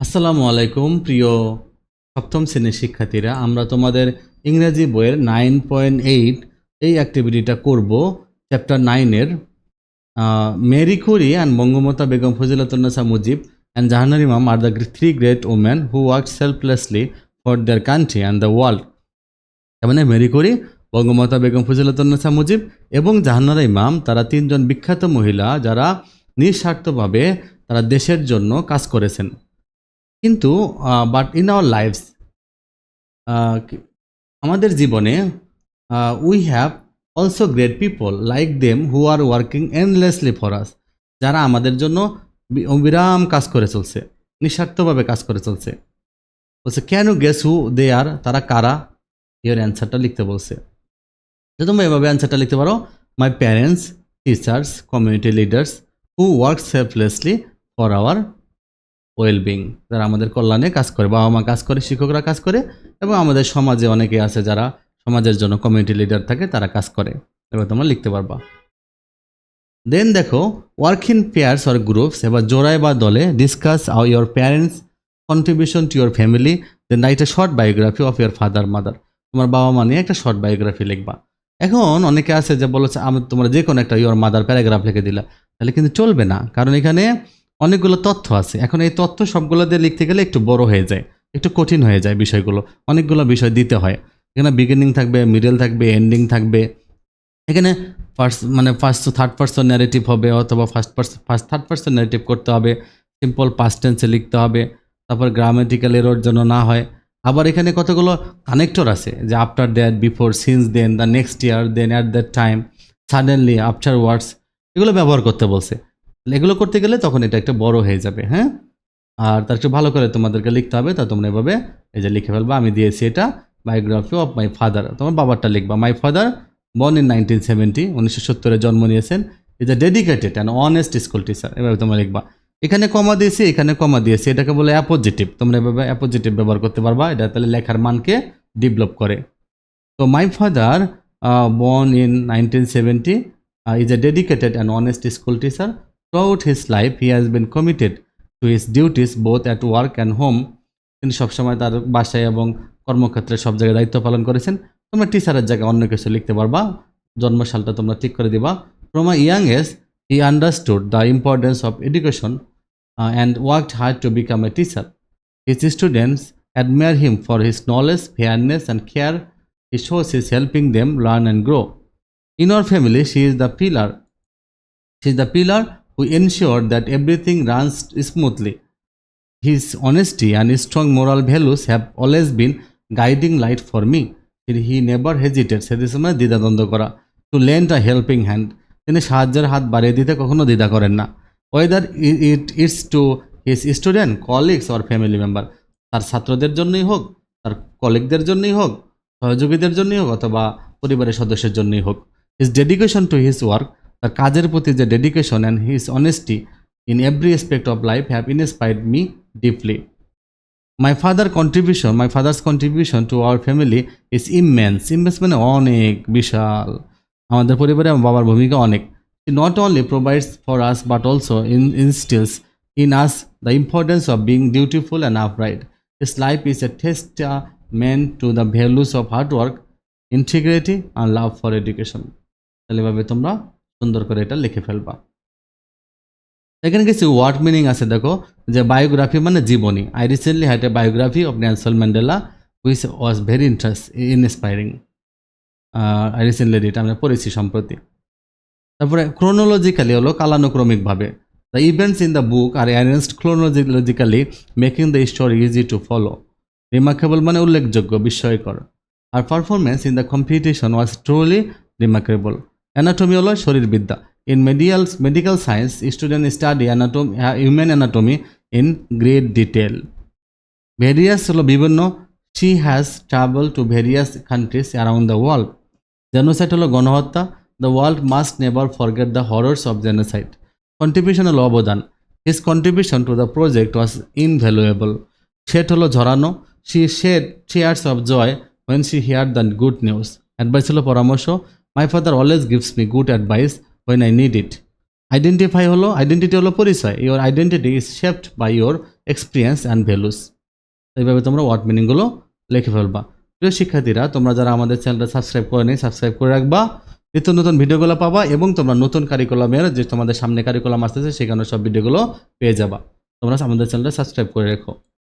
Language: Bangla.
আসসালামু আলাইকুম, প্রিয় সপ্তম শ্রেণির শিক্ষার্থীরা। আমরা তোমাদের ইংরেজি বইয়ের নাইন পয়েন্ট এইট এই অ্যাক্টিভিটিটা করব চ্যাপ্টার নাইনের Marie Curie and Bangamata Begum Fazilatunnesa Mujib and Jahanara Imam R the three great women who work selflessly for their country and the world. তার মানে মেরি কুরি, বঙ্গমাতা বেগম ফজিলাতুন্নেসা মুজিব এবং জাহানারা ইমাম, তারা তিনজন বিখ্যাত মহিলা যারা নিঃস্বার্থভাবে তারা দেশের জন্য কাজ করেছেন। কিন্তু বাট ইন আওয়ার লাইফস আমাদের জীবনে we have also great people like them who are working endlessly for us যারা আমাদের জন্য অবিরাম কাজ করে চলছে, নিঃস্বার্থভাবে কাজ করে চলছে। বলছে কেন গেস হু দে আর তারা কারা? এর অ্যান্সারটা লিখতে বলছে। তো তোমরা এভাবে অ্যান্সারটা লিখতে পারো। My parents teachers community leaders who work selflessly for our wellbeing যারা আমাদের কল্যাণে কাজ করে বাবা মা কাজ করে, শিক্ষকরা কাজ করে, এবং আমাদের সমাজে অনেকে আছে যারা সমাজের জন্য কমিউনিটি লিডার থাকে, তারা কাজ করে। এবার তোমরা লিখতে পারবা। দেন দেখো work in pairs or groups এবার জোড়ায় বা দলে discuss how your parents contribution to your family then write a short biography of your father mother তোমার বাবা মা নিয়ে একটা শর্ট বায়োগ্রাফি লিখবা। এখন অনেকে আছে যে বলেছে, আমি তোমরা যে কোনো একটা ইয়োর মাদার প্যারাগ্রাফ লিখে দিলা। তাহলে কিন্তু চলবে না। কারণ এখানে অনেকগুলো তথ্য আছে। এখন এই তথ্য সবগুলো দিয়ে লিখতে গেলে একটু বড় হয়ে যায়, একটু কঠিন হয়ে যায় বিষয়গুলো। অনেকগুলো বিষয় দিতে হয়। এখানে বিগিনিং থাকবে মিডল থাকবে এন্ডিং থাকবে। এখানে ফার্স্ট মানে ফার্স্ট থার্ড পার্সন ন্যারেটিভ হবে অথবা first person first third person narrative করতে হবে। সিম্পল পাস্ট টেন্সে লিখতে হবে। তারপর গ্রামেটিক্যাল এরোর জন্য না হয়। আবার এখানে কতগুলো কানেক্টর আছে, যে after that before since then the next year then at that time suddenly afterwards এগুলো ব্যবহার করতে বলছে। এগুলো করতে গেলে তখন এটা একটা বড় হয়ে যাবে হ্যাঁ? আর তার একটু ভালো করে তোমাদেরকে লিখতে হবে, তা তোমরা এভাবে এই যে লিখে ফেলবা, আমি দিয়েছি এটা বায়োগ্রাফি অফ মাই ফাদার তোমার বাবারটা লিখবা my father born in nineteen seventy উনিশশো সত্তরে জন্ম নিয়েছেন is a dedicated and honest school teacher এভাবে তোমরা লিখবা। এখানে কমা দিয়েছি, এখানে কমা দিয়েছি, এটাকে বলে অ্যাপোজিটিভ তোমরা এভাবে অ্যাপোজিটিভ ব্যবহার করতে পারবা, এটা তাহলে লেখার মানকে ডেভেলপ করে। তো my father born in nineteen seventy is a dedicated and honest school teacher throughout his life he has been committed to his duties both at work and home তিনি সবসময় তার বাসায় এবং কর্মক্ষেত্রে সব জায়গায় দায়িত্ব পালন করেছেন তোমরা টিচারের জায়গায় অন্য কিছু লিখতে পারবা জন্মসালটা তোমরা ঠিক করে দিবা from a young age he understood the importance of education and worked hard to become a teacher his students admire him for his knowledge, fairness, and care. He shows his helping them learn and grow. In our family, she is the pillar. She is the pillar who ensured that everything runs smoothly. His honesty and strong moral values have always been guiding light for me. He never hesitates, সে দিছে মানে দ্বিধাদ্বন্দ্ব করা to lend a helping hand তিনি সাহায্যের হাত বাড়িয়ে দিতে কখনো দ্বিধা করেন না whether it it's to his student colleagues or family member তার ছাত্রদের জন্যই হোক তার কলিগদের জন্যই হোক সহযোগীদের জন্যই হোক অথবা পরিবারের সদস্যের জন্যই হোক his dedication to his work তার কাজের প্রতি যে dedication and his honesty in every aspect of life have inspired me deeply my father contribution my father's contribution to our family is immense immense মানে অনেক বিশাল আমাদের পরিবারে আমার বাবার ভূমিকা অনেক not only provides for us but also in instils in in us the importance of being dutiful and upright. His life is a testament to the values of hard work, integrity, and love for education. তাহলে এভাবে তোমরা সুন্দর করে এটা লিখে ফেলবা। এখানে কিছু ওয়ার্ড মিনিং আছে দেখো যে বায়োগ্রাফি মানে জীবনী। I recently had a biography of Nelson Mandela which was very interest inspiring I recently এটা আমরা পড়েছি সম্প্রতি। তারপরে ক্রোনোলজিক্যালি হলো কালানুক্রমিকভাবে। The events in the book are arranged chronologically, making the story easy to follow. Remarkable মানে উল্লেখযোগ্য বিস্ময়কর। আর performance in the competition was truly remarkable anatomy হলো শরীরবিদ্যা। In medial medical science student study anatomy human anatomy in great detail various হলো বিভিন্ন she has travel to various countries around the world genocide হলো গণহত্যা। The world must never forget the horrors of genocide contribution হলো অবদান। His contribution to the project was invaluable shed হলো ঝরানো। She shed tears of joy when she hear the good news advice হলো পরামর্শ। My father always gives me good advice when I need it identify হলো আইডেন্টিটি হলো পরিচয়। Your identity is shaped by your experience and values এইভাবে তোমরা ওয়ার্ড মিনিংগুলো লিখে ফেলবা। প্রিয় শিক্ষার্থীরা, তোমরা যারা আমাদের চ্যানেলটা সাবস্ক্রাইব করে নেই সাবস্ক্রাইব করে রাখবা। নিত্য নতুন ভিডিওগুলো পাবা এবং তোমরা নতুন কারিকুলামের যে তোমাদের সামনে কারিকুলাম আসতেছে, সেখানে সব ভিডিওগুলো পেয়ে যাবা। তোমরা আমাদের চ্যানেলটা সাবস্ক্রাইব করে রেখো।